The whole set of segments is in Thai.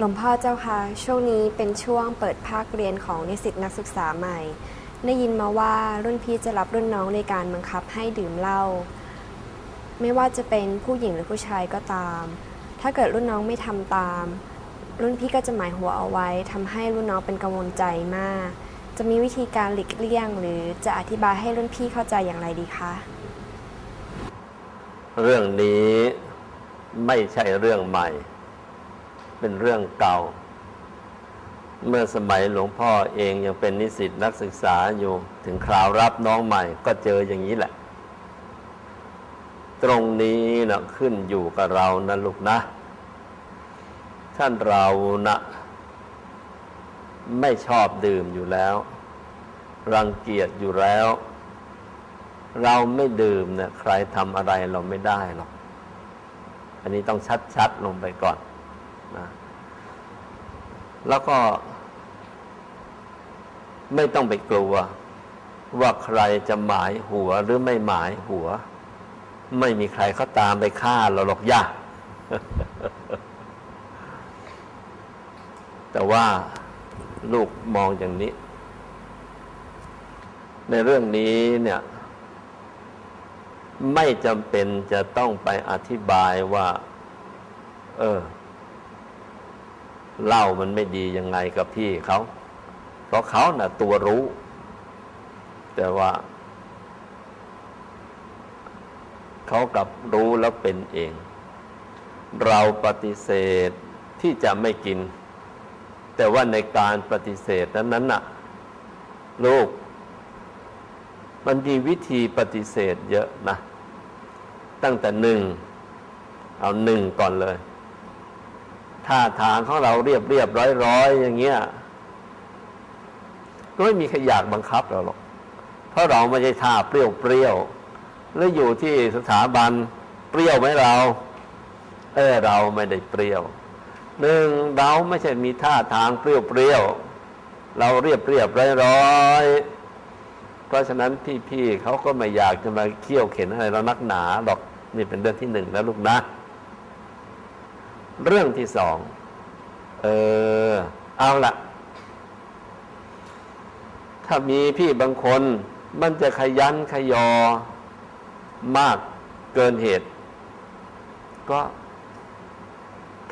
หลวงพ่อเจ้าคะช่วงนี้เป็นช่วงเปิดภาคเรียนของนิสิตนักศึกษาใหม่ ได้ยินมาว่ารุ่นพี่จะรับรุ่นน้องในการบังคับให้ดื่มเหล้าไม่ว่าจะเป็นผู้หญิงหรือผู้ชายก็ตาม ถ้าเกิดรุ่นน้องไม่ทำตาม รุ่นพี่ก็จะหมายหัวเอาไว้ทำให้รุ่นน้องเป็นกังวลใจมาก จะมีวิธีการหลีกเลี่ยง หรือจะอธิบายให้รุ่นพี่เข้าใจอย่างไรดีคะเรื่องนี้ไม่ใช่เรื่องใหม่ เป็นเรื่องเก่า เมื่อสมัยหลวงพ่อเองยังเป็นนิสิตนักศึกษาอยู่ถึงคราวรับน้องใหม่ก็เจออย่างนี้แหละ ตรงนี้นะขึ้นอยู่กับเรานะลูกนะ ท่านเรานะ ไม่ชอบดื่มอยู่แล้ว รังเกียจอยู่แล้ว เราไม่ดื่มเนี่ยใครทำอะไรเราไม่ได้หรอกอันนี้ต้องชัดๆลงไปก่อน นะแล้วก็ ไม่ต้องไปกลัว ว่าใครจะหมายหัวหรือไม่หมายหัว ไม่มีใครเขาตามไปฆ่าเราหรอกย่าแต่ว่าลูกมองอย่างนี้ ในเรื่องนี้เนี่ย ไม่จำเป็นจะต้องไปอธิบายว่า เออ เล้ามันไม่ดียังไงกับพี่เขา เพราะเขาน่ะตัวรู้ แต่ว่าเขากับรู้แล้วเป็นเอง เราปฏิเสธที่จะไม่กิน แต่ว่าในการปฏิเสธนั้นนั้นน่ะ ลูก มันมีวิธีปฏิเสธเยอะนะ ตั้งแต่หนึ่ง เอาหนึ่งก่อนเลย ท่าทางของเราเรียบเรียบร้อยร้อยอย่างเงี้ยก็ไม่มีใครอยากบังคับเราหรอก เพราะเราไม่ใช่ท่าเปรี้ยวเปรี้ยวหรืออยู่ที่สถาบันเปรี้ยวไหมเรา เออเราไม่ได้เปรี้ยวหนึ่งเราไม่ใช่มีท่าทางเปรี้ยวเปรี้ยวเราเรียบเรียบร้อยร้อยเพราะฉะนั้นพี่ๆเขาก็ไม่อยากจะมาเคี่ยวเข็นอะไรเรานักหนาหรอกนี่เป็นเรื่องที่หนึ่งนะลูกนะ เรื่องที่สอง เออ เอาละถ้ามีพี่บางคน มันจะขยันขยอมากเกินเหตุ ก็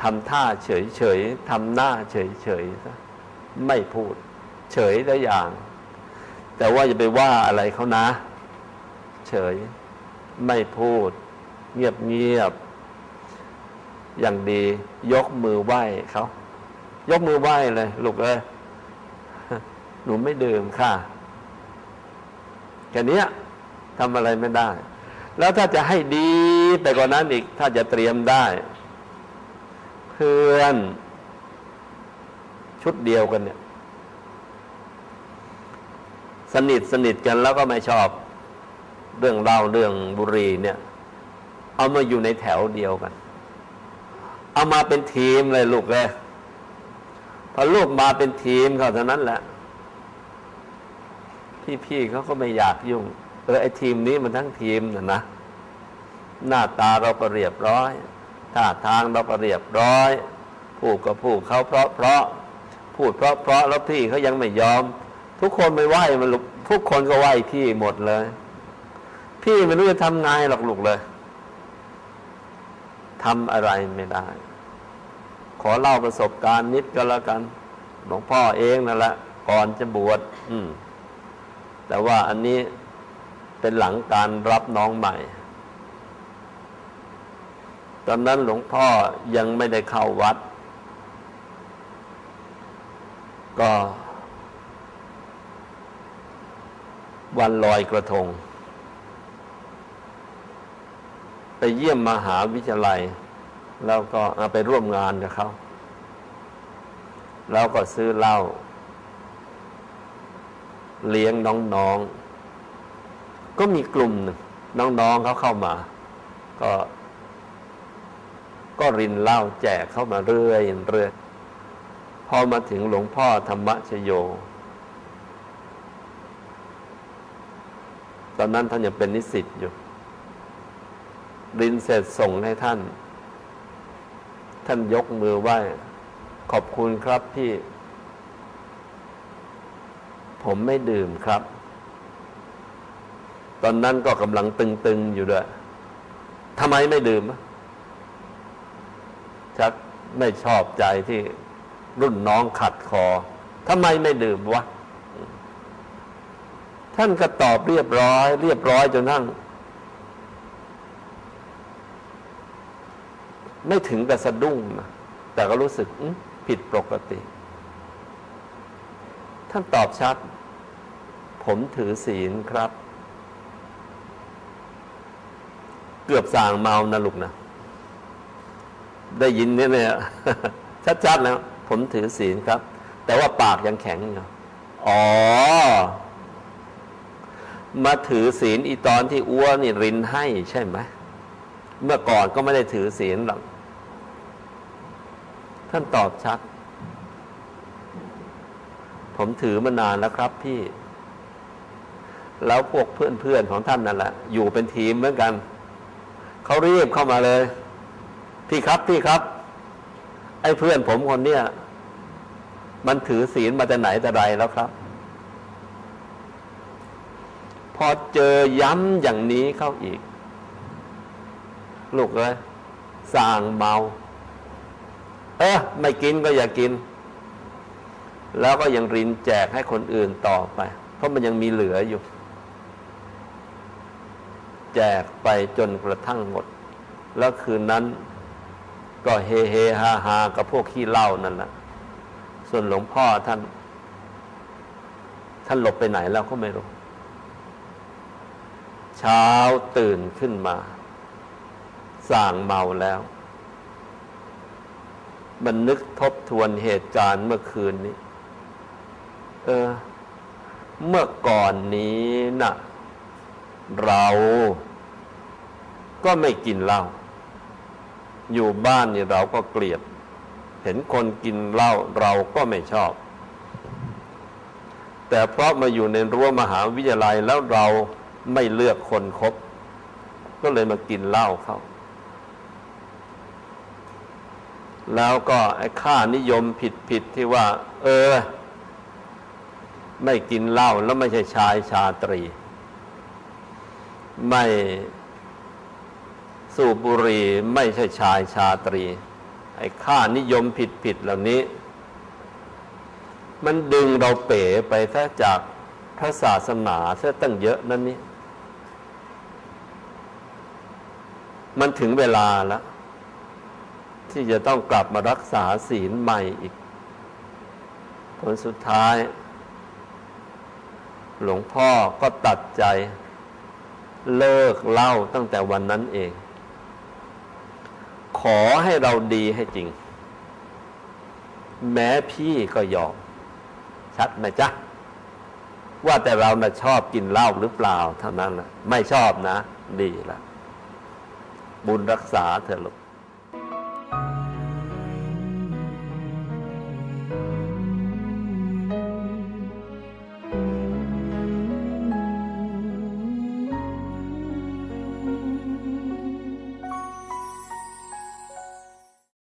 ทำท่าเฉยๆทำหน้าเฉยๆซะไม่พูด เฉยได้อย่าง แต่ว่าอย่าไปว่าอะไรเขานะ เฉย ไม่พูด เงียบเงียบ อย่างดี ยกมือไหว้เขายกมือไหว้เลยลูกเอ้ยหนูไม่ดื่มค่ะแค่นี้ทำอะไรไม่ได้ แล้วถ้าจะให้ดีไปกว่านั้นอีก ถ้าจะเตรียมได้ เพื่อน ชุดเดียวกันเนี่ย สนิทสนิทกันแล้วก็ไม่ชอบ เรื่องเล่าเรื่องบุรีเนี่ย เอามาอยู่ในแถวเดียวกัน เอามาเป็นทีมเลยลูกเลยพอลูกมาเป็นทีมเขาเท่านั้นแหละ พี่ๆเขาก็ไม่อยากยุ่ง เออไอทีมนี้มันทั้งทีมนะนะหน้าตาเราก็เรียบร้อยท่าทางเราก็เรียบร้อยพูดก็พูดเขาเพราะเพราะพูดเพราะเพราะแล้วพี่เขายังไม่ยอม ทุกคนไม่ไหวมันลูกทุกคนก็ไหวพี่หมดเลย พี่ไม่รู้จะทำไงหรอกลูกเลยทำอะไรไม่ได้ ขอเล่าประสบการณ์นิดก็แล้วกัน หลวงพ่อเองนั่นแหละก่อนจะบวชแต่ว่าอันนี้เป็นหลังการรับน้องใหม่ ตอนนั้นหลวงพ่อยังไม่ได้เข้าวัด ก็ วันลอยกระทง ไปเยี่ยมมหาวิทยาลัย แล้วก็เอาไปร่วมงานกับเขาแล้วก็ซื้อเหล้าเลี้ยงน้องๆ ก็มีกลุ่มหนึ่งน้องๆเขาเข้ามา ก็ ก็รินเหล้าแจกเข้ามาเรื่อยเรื่อยพอมาถึงหลวงพ่อธรรมชโย ตอนนั้นท่านยังเป็นนิสิตอยู่ รินเสร็จส่งให้ท่าน ท่านยกมือไหว้ ขอบคุณครับพี่ ผมไม่ดื่มครับ ตอนนั้นก็กำลังตึงๆอยู่ด้วยทำไมไม่ดื่มอะชักไม่ชอบใจที่รุ่นน้องขัดคอทำไมไม่ดื่มวะ ท่านก็ตอบเรียบร้อย เรียบร้อยจนนั่ง ไม่ถึงกับสะดุ้งนะแต่ก็รู้สึกผิดปกติ ท่านตอบชัด ผมถือศีลครับ เกือบส่างเมานะลูกนะ ได้ยินเนี่ยเนี่ยชัดๆแล้ว ผมถือศีลครับ แต่ว่าปากยังแข็งอยู่อ๋อ มาถือศีลอีตอนที่อ้วนนี่รินให้ใช่ไหม เมื่อก่อนก็ไม่ได้ถือศีลหรอก ท่านตอบชัด ผมถือมานานแล้วครับพี่ แล้วพวกเพื่อนๆของท่านนั่นแหละ อยู่เป็นทีมเหมือนกัน เขารีบเข้ามาเลย พี่ครับพี่ครับ ไอ้เพื่อนผมคนเนี้ยมันถือศีลมาแต่ไหนแต่ไรแล้วครับ พอเจอย้ำอย่างนี้เข้าอีก ลูกเลยสร้างเมา เออไม่กินก็อย่ากิน แล้วก็ยังรินแจกให้คนอื่นต่อไป เพราะมันยังมีเหลืออยู่ แจกไปจนกระทั่งหมด แล้วคืนนั้น ก็เฮเฮฮาฮากับพวกขี้เหล้านั่นแหละส่วนหลวงพ่อท่าน ท่านหลบไปไหนแล้วก็ไม่รู้ เช้าตื่นขึ้นมา ส่างเมาแล้ว มันนึกทบทวนเหตุการณ์เมื่อคืนนี้ เออ เมื่อก่อนนี้น่ะ เราก็ไม่กินเหล้าอยู่บ้านนี่เราก็เกลียด เห็นคนกินเหล้าเราก็ไม่ชอบ แต่เพราะมาอยู่ในรั้วมหาวิทยาลัยแล้วเราไม่เลือกคนคบ ก็เลยมากินเหล้าเข้า แล้วก็ไอ้ค่านิยมผิดผิดๆที่ว่า เออ ไม่กินเหล้าแล้วไม่ใช่ชายชาตรี ไม่สูบบุหรี่ไม่ใช่ชายชาตรี ไอ้ค่านิยมผิดผิดๆเหล่านี้ มันดึงเราเป๋ไปซะจากพระศาสนาซะตั้งเยอะนั่นนี่มันถึงเวลาแล้ว ที่จะต้องกลับมารักษาศีลใหม่อีก ผลสุดท้าย หลวงพ่อก็ตัดใจเลิกเหล่าตั้งแต่วันนั้นเอง ขอให้เราดีให้จริง แม้พี่ก็ยอม ชัดไหมจ๊ะ ว่าแต่เรานะ่ะชอบกินเหล้าหรือเปล่าเท่านั้นแหละไม่ชอบนะ ดีละบุญรักษาเถอะลูก